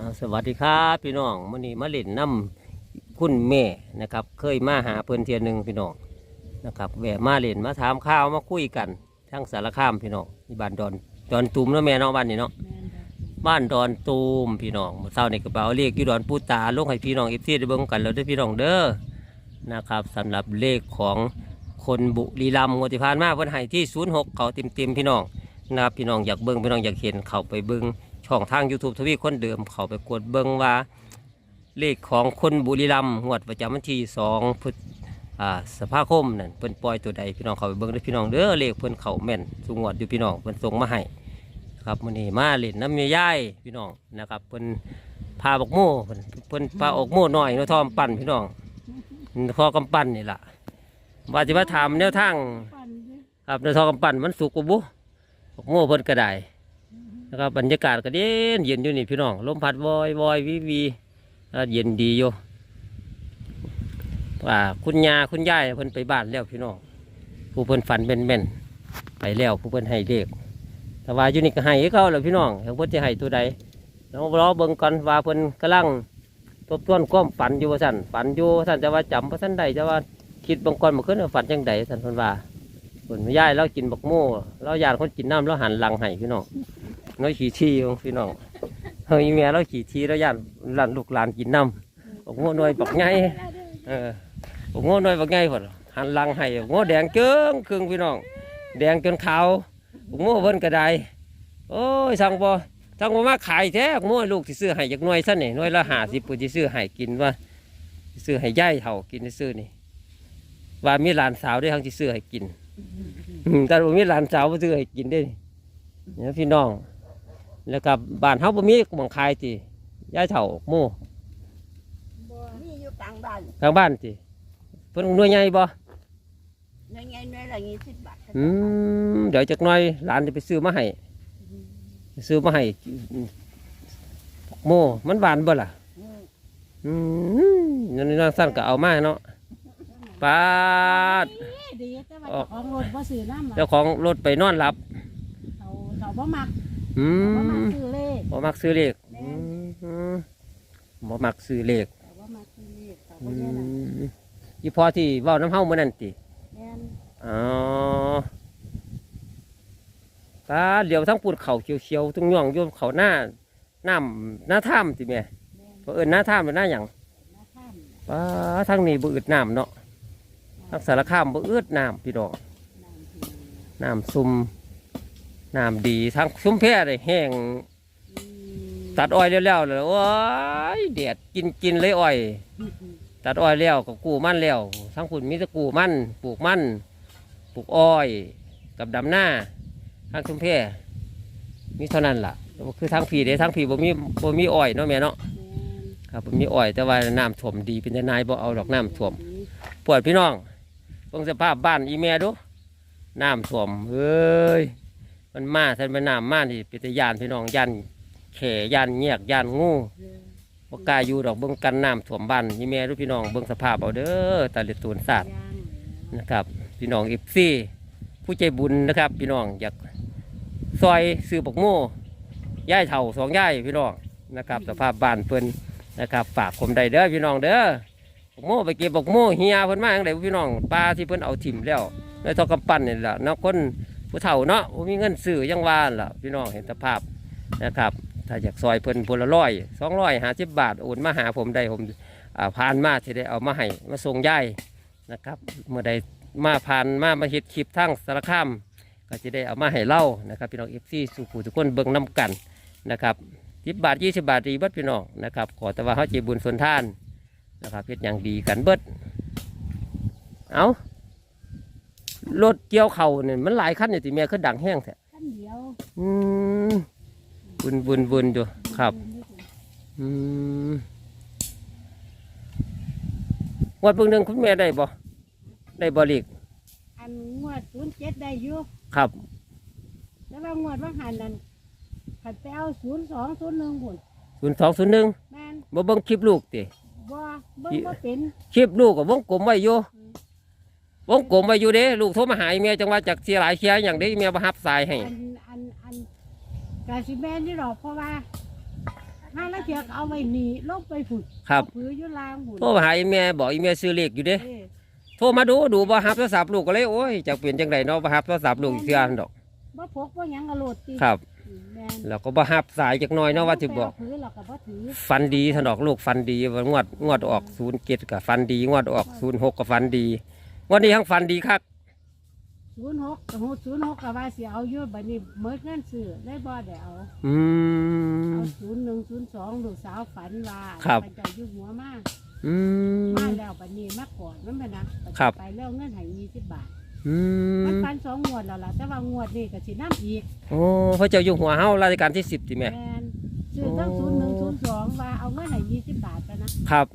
อ่าสวัสดีครับพี่น้องมื่อนี้มาเล่นน้ำคุณแม่นะครับ เคยมาหาเพื่อนเทียหนึ่งพี่น้องนะครับแวะมาเล่นมาถามข้าวมาคุยกันทั้งสารคามพี่น้องที่บ้านดอนดอนตูมเนาะแม่เนาะบ้านนี้เนาะบ้านดอนตูมพี่น้องเมื่อเช้าในกระเป๋าเลขอยู่ดอนปูตาลงให้พี่น้องเอฟซีได้เบิ่งกันแล้วเด้วยพี่น้องเด้อนะครับสำหรับเลขของคนบุรีรัมย์งวดที่ผ่านมาเพิ่นให้ที่06เขาเต็มๆพี่น้องนะครับพี่น้องอยากเบิ่งพี่น้องอยากเห็นเขาไปเบิ่ง ช่องทาง YouTube ทวีคนเดิมเขาไปกดเบิ้งว่า เลขของคนบุรีรัมย์งวดประจำวันที่2พฤษอ่าสภาคมนั่นเพิ่นปล่อยตัวใดพี่น้องเขาไปเบิ้งเด้อพี่น้องเด้อเลขเพิ่นเขาแม่นสุงวดอยู่พี่น้องเพิ่นส่งมาให้ครับมื้อนี้มาเล่นน้ำเมียยายพี่น้องนะครับเพิ่นพาบกโม่เพิ่นเพิ่นพาออกโม่น้อยเนาะทอมปั่นพี่น้องพอกำปั้นนี่ล่ะว่าจะมาถามแนวทางครับในทอกำปั้นมันสุกกว่บุบกโม่เพิ่นก็ได้ นะครับบรรยากาศก็เย็นเย็นอยู่นี่พี่น้องลมพัดวอยวอยวิวีเย็นดีอยู่ว่าคุณยาคุณยายเพิ่นไปบ้านแล้วพี่น้องผู้เพิ่นฝันเป็นแม่นไปแล้วผู้เพิ่นให้เลขแต่ว่าอยู่นี่ก็ให้คือเขาแล้วพี่น้องเพิ่นจะให้ตัวใดเรารอเบิ่งก่อนว่าเพิ่นกำลังทบทวนความฝันอยู่สั่นฝันอยู่สั่นจะว่าจำว่าสั่นใดจะว่าคิดบางก่อนมาขึ้นฝันจังใดสั่นเพิ่นว่าเพิ่นยายเรากินบักโม่เรายานคนกินน้ำเราหันหลังให้พี่น้อง น้อยขี่ที่ของพี่น้องเฮ้ยแม่เราขี่ที่แล้วย่านหลานลูกหลานกินน้ำบอกโง่น้อยบักไงเออบอกโง่น้อยบักไงพอดหันหลังให้บอกโง่แดงเกิ้งครึ่งพี่น้อง แดงจนขาวบอกโง่เพิ่นกระไดโอ้ยสั่งบ่สั่งบ่มาขายแท้บอกโง่ลูกที่ซื้อให้จากหน่วยซะนี่หน่วยละห้าสิบปุ่นที่ซื้อให้กินว่าสิซื้อให้ย่ายเฒ่ากินที่ซื้อนี่ว่ามีหลานสาวด้วยทั้งที่ซื้อให้กินแต่ว่ามีหลานสาวบ่ซื้อให้กินเด้เนี่ยพี่น้อง แล้วกับบ้านเฮาบ่มีหมองขายติยายเฒ่าหมู่นี่อยู่กลางบ้านทางบ้านติเพิ่นหน่วยใหญ่บ่ยังไงหน่วยละยี่สิบบาทอืมเดี๋ยวจักหน่อยหลานจะไปซื้อมาให้ซื้อมาให้โมมันบานบ่ล่ะ อืมอืมนั่นนี่นั่นสั้นก็เอามาเนาะปาด ดีแต่ว่าเจ้าของรถบ่ซื้อน้ำเจ้าของรถไปนอนหลับเขาเขาบ่มัก อืเขาบ่มักมซื้อเลขบ่มักซื้อเลขอืมบ่มักซื้อเลขเขาบ่มักซื้อเลขเขาอืบ่แย่น่ะมอีพอที่เว้าน้ำเฮามื้อนั้นติ แม่นอ๋อตาเหลียวทั้งปูดเขาเขียวๆตรงย่องโยมเขาหน้าน้ำหน้าถ้ำติแม่แม่นเพราะเอิญหน้าถ้ำหรือหน้าหยังนะข้ามป้าทั้งนี้บ่อึดน้ำเนาะทั้งสารคามบ่อึดน้ำพี่ดอกน้ำที่น้ำซุ่ม น้ำดีทั้งซุ้มแพร่ได้แห้งตัดอ้อยแล้วๆเลยโอ้ยแดดกินกินเลยอ้อย ตัดอ้อยแล้วก็กูมันแล้วทั้งคุณมีแต่กู้มันปลูกมันปลูกอ้อย กับดำหน้าทางชุมเพมีเท่านั้นล่ะคือทางผีเด้ทางผีบ่มีบ่มีอ้อยเนาะแม่เนาะครับบ่มีอ้อย แต่ว่าน้ำท่วมดีเป็นนายบ่เอาดอกน้ำท่วมปวดพี่น้องเบิ่งสภาพบ้านอีแม่ดูน้ำท่วมเอ้ย มันมาท่านเป็นน้ำมาที่เป็นตะยานพี่น้องยันแข่ยันเงียกยันงูบ่กล้าอยู่ดอกเบิ่งกันน้ำท่วมบ้านอีแม่ดูพี่น้องเบิ่งสภาพเอาเด้อตาเลตูนสาดย่างนะครับ พี่น้องเอฟซีผู้ใจบุญนะครับ พี่น้องอยากซอยซื้อบักโม่ย่ายเท่าสองย่ายพี่น้องนะครับ สภาพบ้านเพิ่นนะครับฝากผมได้เด้อพี่น้องเด้อบักโม่ไปเก็บบักโม่เฮียเพิ่นมาจั่งใดพี่น้องปลาที่เพิ่นเอาถิ่มแล้วในทอกำปั้นนี่แหละนาะคน ผู้เฒ่าเนาะบ่มีเงินซื้อยังว่าล่ะพี่น้องเห็นสภาพนะครับถ้าอยากซอยเพิ่นพลร้อยสองร้อยห้าสิบบาทโอนมาหาผมได้ผมผ่านมาที่ได้เอามาให้มาส่งย่ายนะครับ เมื่อใดมาผ่านมามาเฮ็ดคลิปทั้งสารคามก็จะได้เอามาให้เล่านะครับ พี่น้องเอฟซีสู่ผู้ทุกคนเบิ่งน้ำกันนะครับสิบบาทยี่สิบบาทดีเบิดพี่น้องนะครับขอแต่ว่าเขาใจบุญส่วนท่านนะครับเฮ็ดอย่างดีกันเบิดเอา รถเกี่ยวเข่าวเนี่ยมันหลายคันอยู่ที่แม่คือดังแห้งแท้ขั้นเดียวอืมบุญบุญบุญอยู่ครับอืมงวัดเบิ่งหนึ่งคุณแม่ได้บ่ได้บ่ลีกอันงวด07ได้อยู่ครับแต่ว่างวดว่าหันนั่นผัดไปเอา02 01พุ่นศูนย์สองศูนย์หนึ่งแม่นบ่เบิ่งคลิปลูกติบ่เบิ่งบ่เป็นคลิปลูกกับวงกลมไว้อยู่ วงกลมไว้อยู่เด้ลูกโทรมาหาอีเมียจังว่าจากเสียหลายเชียอย่างเด้อีเมียมาฮับสายให้ อันอันอันกาสิแม่นนี่หรอกเพราะว่าถ้าเราเทียกเอาไว้หนีลงไปผุดครับผืออยู่ลางผุดโทรมาหาอีแม่บอกอีแม่ซื้อเลขอยู่เด้ เอ้ยโทรมาดูดูบ่ฮับโทรศัพท์ลูกก็เลยโอ้ยจักเปลี่ยนจังไดเนาะบ่ฮับโทรศัพท์ลูกอีกเทื่อนึงดอกบ่พกบ่หยังกระโหลดติครับอืมแม่นแล้วก็บ่ฮับสายจักหน่อยเนาะว่าสิบอกไปเผือเราก็บ่ถือฟันดีถนอกลูกฟันดีว่างวดงวดออก07กับฟันดี งวดออก06กับฟันดีง วันนี้ทั้งฟันดีคักศูนย์หกกับหูศูนย์หกกับว่าสิเอาอยู่บัดนี้เมิดเงินซื้อได้บ่ได้เอาอืม เอาศูนย์หนึ่งศูนย์สองลูกสาวฝันว่าครับไปเจ้าอยู่หัวมาอืม มาแล้วบัดนี้มาก่อนมันไปนะบัดนี้ครับ ไปแล้วเงินให้ยี่สิบบาทอืมันม ฝันสองงวดแล้วล่ะแต่ว่างวดนี้ก็สิน้ำอีกโอ้พระเจ้าอยู่หัวเฮาราชการที่10ติแม่ แมนซื้อทั้งโอ้ ศูนย์หนึ่งศูนย์สองว่าเอาเงินให้ยี่สิบบาทไปนะครับ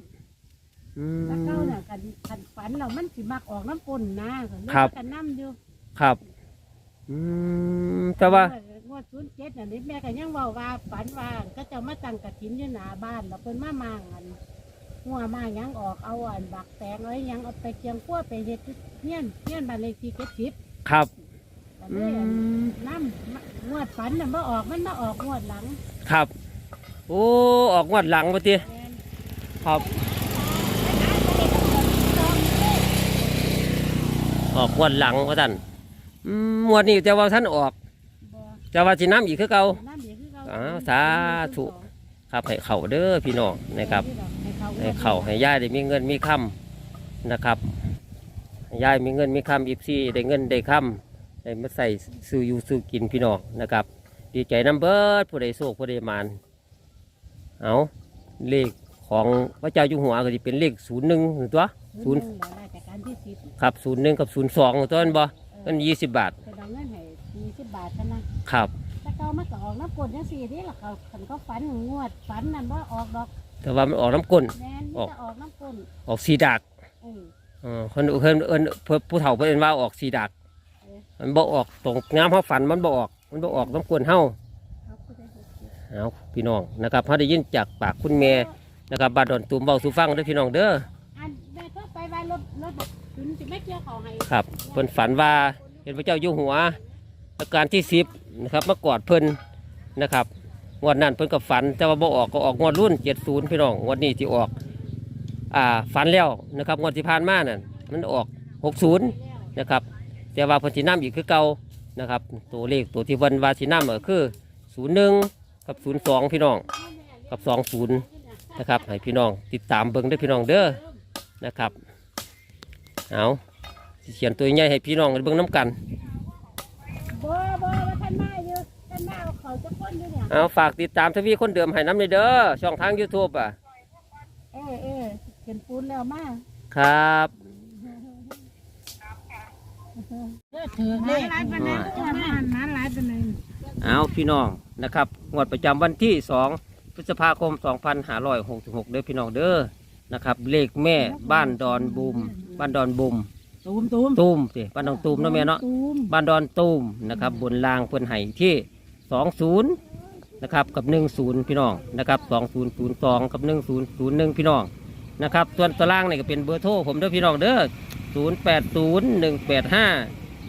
อืม แล้วเก้าเนี่ยกันกันฝันเรามันสิมักออกน้ำปนนะก็เลยครับ กันน้ำอยู่ครับ อืมแต่ว่า งวดศูนย์เจ็ดน่ะนี่แม่ก็ยังเว่าว่าฝันว่าก็จะมาตั้งกระถินอยู่หน้าบ้านแล้วเพิ่นมามางันหัวมาหยังออกเอาอันบักแตงไว้ยังเอาไปเกียงกั้วไปเฮ็ดเงี้ยนเงี้ยนบ้านเลขที่เจ็ดสิบครับ ก็อืเลยอันม น้ำงวดฝันน่ะมาออกมันมาออกงวดหลังครับ โอ้ ออกงวดหลังปะติแม่นครับ ออกงวดหลังว่าท่านอืมงวดนี้แต่ว่าท่านออกบ่แต่ว่าสิน้ำอีกคือเก่าน้ำเดียวคือเก่าอ้าวสาธุ ครับให้เข่าเด้อพี่น้องนะครับให้เข่าให้ย่ายได้มีเงินมีคำนะครับให้ย่ายมีเงินมีคำอีซีได้เงินได้คำได้มาใส่ซื้ออยู่ซื้อกินพี่น้องนะครับ ดีใจน้ำเบิดผู้ใดโศกผู้ใดมานเอาเลขของพระเจ้าอยู่หัวก็จะเป็นเลขศูนย์หนึ่งตัวศูนย์ ราชการที่สิบครับศูนย์หนึ่งกับศูนย์สองตัวนั้นบ่นั่นยี่สิบบาทจะเอาเงินให้ยี่สิบบาทเท่านั้นครับถ้าเก่ามันก็ออกน้ำกรดจังสี่นี่ล่ะเขาขันก็ฝันงวดฝันนั่นว่าออกดอก แต่ว่ามันออกน้ำก้นแมนออกมันจะออกน้ำกรดออกสีดากเออเออคนเอินเอินเพิ่นผู้เฒ่าเพิ่นว่าออกสีดากมันบ่ออกตรงงามเขาฝันมันบ่ออก มันบ่ออกน้ำก้นเฮาเขาก็ได้หกสิบเอาพี่น้องนะครับเขาได้ยินจากปากคุณแม่นะครับบาดอนตุ่มเบาสู่ฟังเด้อพี่น้องเด้อ อันแม่ก็ไปว่ารถรถถึงจะ ไม่เกี่ยวเขาให้ครับเพิ่นฝันว่าเห็นพระเจ้าอยู่หัวอาการที่สิบนะครับมากอดเพิ่นนะครับงวดนั้นเพิ่นก็ฝันแต่ว่าบ่ออกก็ออกงวดรุ่นเจ็ดศูนย์พี่น้องงวดนี้ที่ออกอ่าฝันแล้วนะครับงวดที่ผ่านมานั่นมันออกหกศูนย์นะครับแต่ว่าเพิ่นสินํอีกคือเก่านะครับตัวเลขตัวที่เพิ่นว่าสินํก็คือศูนย์หนึ่งกับศูนย์สองพี่น้องกับสองศูนย์นะครับให้พี่น้องติดตามเบิ่งเด้พี่น้องเด้อนะครับ เอาสิเขียนตัวใหญ่ให้พี่น้องเบิ่งน้กันบ่บ่ว่าท่านมาอยู่ท่านมาเอาเขาจะพ้นอยู่เนี่ยเอาฝากติดตามทวีคนเดิมให้น้ำในเด้อช่องทาง YouTube อะเออเออเห็นปูนแล้วมาครับถือเลขหลายปานนั้นมาหาหลายปานนั้นเอาพี่น้องนะครับงวดประจำวันที่ 2 พฤษภาคม 2566 เด้อพี่น้องเด้อนะครับ เลขแม่บ้านดอนบุม บ้านดอนบุมตูมตูมตูมสิบ้านดอนตูมเนาะแม่เนาะตูมบ้านดอนตูมนะครับบนรางเพิ่นไห้ที่20นะครับกับ 10 พี่น้องนะครับ2002 กับ 1001 พี่น้องนะครับส่วนตารางนี่ก็เป็นเบอร์โทรผมเด้อพี่น้องเด้อ080185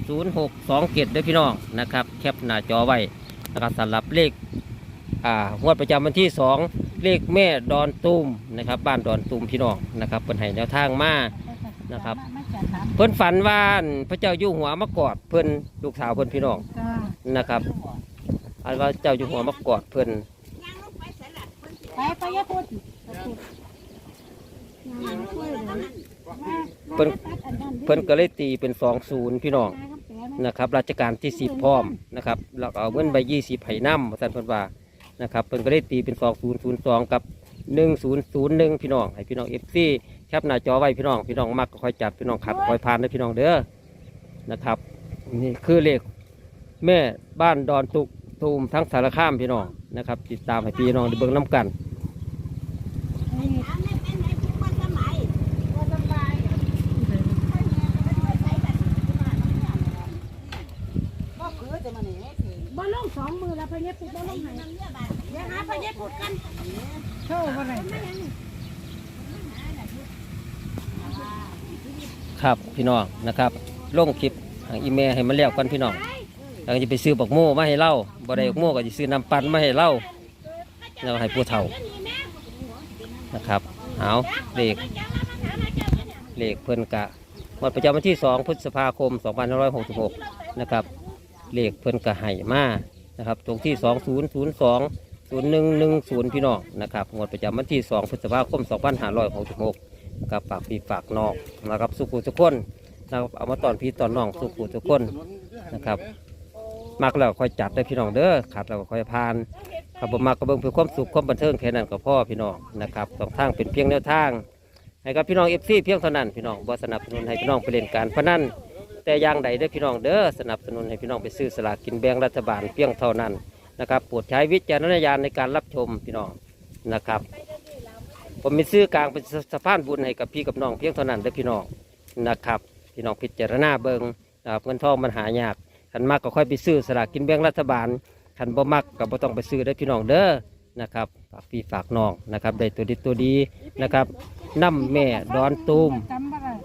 0627เด้อพี่น้องนะครับแคปหน้าจอไว้นะครับสำหรับเลขอ่างวดประจำวันที่ 2 เลขแม่ดอนตูมนะครับบ้านดอนตูมพี่น้องนะครับเพิ่นให้แนวทางมา นะครับมาจัดถามเพิ่นฝันว่าพระเจ้าอยู่หัวมากอดเพิ่นลูกสาวเพิ่นพี่น้องจ้านะครับอันว่าเจ้าอยู่หัวมากอดเพิ่นไปไปอยาพูดเพิ่นเพิ่นก็เลยตีเป็น20พี่น้องนะครับราชการที่10พร้อมนะครับแล้วก็เอาเงินไป20ให้นำท่านเพิ่นว่านะครับเพิ่นก็เลยตีเป็น2002กับ1001พี่น้องให้พี่น้อง FC แคปหน้าจอไว้พี่น้องพี่น้องมักก็ค่อยจัดพี่น้องขัดค่อยผ่านเด้พี่น้องเด้อนะครับนี่คือเลขแม่บ้านดอนตุกตูมทั้งสารคามพี่น้องนะครับ ติดตามให้พี่น้องได้เบิ่งน้ำกัน บ่ลงสองมือแล้วพะเยปุดบ่ลงให้เดี๋ยวหาพะเยปุดกัน โชว์บ่ได้ ครับพี่น้องนะครับลงคลิปหางอีเมลให้มันแล้วกันพี่น้องแล้วจะไปซื้อบักโม่มาให้เล่าบ่ได้บักโม่ก็จะซื้อน้ำปั่นมาให้เล่าแล้วให้ผู้เฒ่านะครับเอาเลขเลขเพิ่นกะงวดประจำวันที่2พฤษภาคม 2566 นะครับเลขเพิ่นกะให้มานะครับตรงที่ 2002 0110 พี่น้องนะครับงวดประจำวันที่ 2 พฤษภาคม 2566 นะครับฝากพี่ฝากน้องนะครับสุขุทุกคนนะครับเอามาตอนพี่ตอนน้องสุขุทุกคนนะครับมักแล้วค่อยจัดได้พี่น้องเด้อขาดแล้วก็ค่อยพานครับผมมักกระเบื้องเพื่อความสุขความบันเทิงแค่นั้นก็พ่อพี่น้องนะครับสองทางเป็นเพียงแนวทางให้กับพี่น้องเอฟซีเพียงเท่านั้นพี่น้องบ่สนับสนุนให้พี่น้องไปเล่นการพนันแต่อย่างใดเด้พี่น้องเด้อสนับสนุนให้พี่น้องไปซื้อสลากกินแบ่งรัฐบาลเพียงเท่านั้นนะครับโปรดใช้วิจารณญาณในการรับชมพี่น้องนะครับ ผมมีซื้อกลางเป็นสะพานบุญให้กับพี่กับน้องเพียงเท่านั้นเด้อพี่น้องนะครับ พี่น้องพิจารณาเบิงนะครับเงินทองมันหายากขันมากก็ค่อยไปซื้อสลากกินแบ่งรัฐบาลขันบ่มักก็บ่ต้องไปซื้อได้พี่น้องเด้อนะครับฝากพี่ฝากน้องนะครับได้ตัวดีตัวดีนะครับน้ำแม่ดอนตูม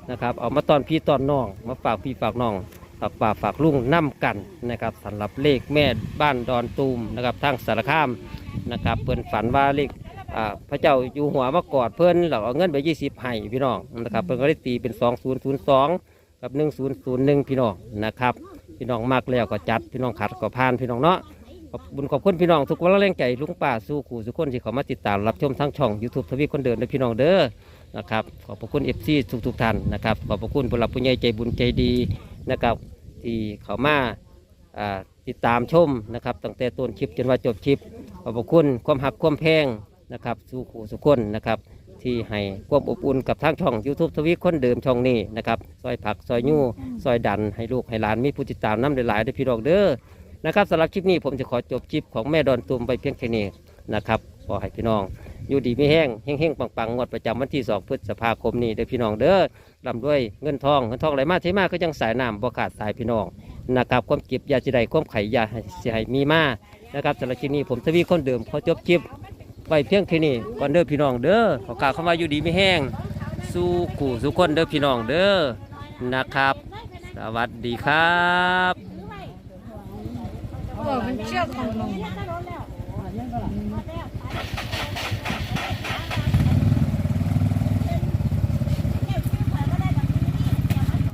นะครับเอามาตอนพี่ตอนน้อง มาฝากพี่ฝากน้องฝากป่าฝากลุงน้ำกันนะครับสำหรับเลขแม่บ้านดอนตูมนะครับทางสารคามนะครับเพิ่นฝันว่าเลข พระเจ้าอยู่หัวมากอดเพิ่อนเราเอาเงินไปยี่สิบให้พี่น้องนะครับเพิ่นก็ได้ตีเป็นสองศูนย์ศูนย์สองกับหนึ่งศูนย์ศูนย์หนึ่งพี่น้องนะครับพี่น้องมากแล้วก็จัดพี่น้องขัดก็พานพี่น้องเนาะขอบบุญขอบคุณพี่น้องทุกวันละแรงใจลุงป้าสู้ขู่สุกคนที่เขามาติดตามรับชมทั้งช่อง YouTube ทวีคนเดินและพี่น้องเด้อนะครับขอบพระคุณเอฟซีทุกทุกๆท่านนะครับขอบพระคุณผู้หลักผู้ใหญ่ใจบุญใจดีนะครับที่เขามาอ่าติดตามชมนะครับตั้งแต่ต้นคลิปจนว่าจบคลิปขอบพระคุณความหักความแพง นะครับสู่ขู่สุกคนนะครับ ที่ให้ความอบอุ่นกับทางช่อง YouTube ทวีคนเดิมช่องนี้นะครับซอยผักซอยยู่ซอยดันให้ลูกให้หลานมีผู้ติดตามน้ำหลายๆได้อพี่น้องเด้อนะครับสำหรับคลิปนี้ผมจะขอจบคลิปของแม่ดอนตูมไปเพียงแค่นี้นะครับขอให้พี่น้อง อยู่ดีไม่แห้งแห้งๆปังๆงวดประจำวันที่ 2 พฤษภาคมนี้เด้อพี่น้องเด้อลำด้วยเงินทองเงินทองไหลมาเทมาก็ยังสายน้ำบ่ขาดสายพี่น้องนะครับความเก็บยาจิใดความไข่ยาสิให้มีมานะครับสำหรับคลิปนี้ผมทวีคนเดิมขอจบคลิป ไว้เพียงแค่นี้ก่อนเด้อพี่น้องเด้อขอกล่าวคำว่าอยู่ดีไม่แห้งสู้กู่สู้คนเด้อพี่น้องเด้อนะครับ สวัสดีครับ เออมันเชือกของหนู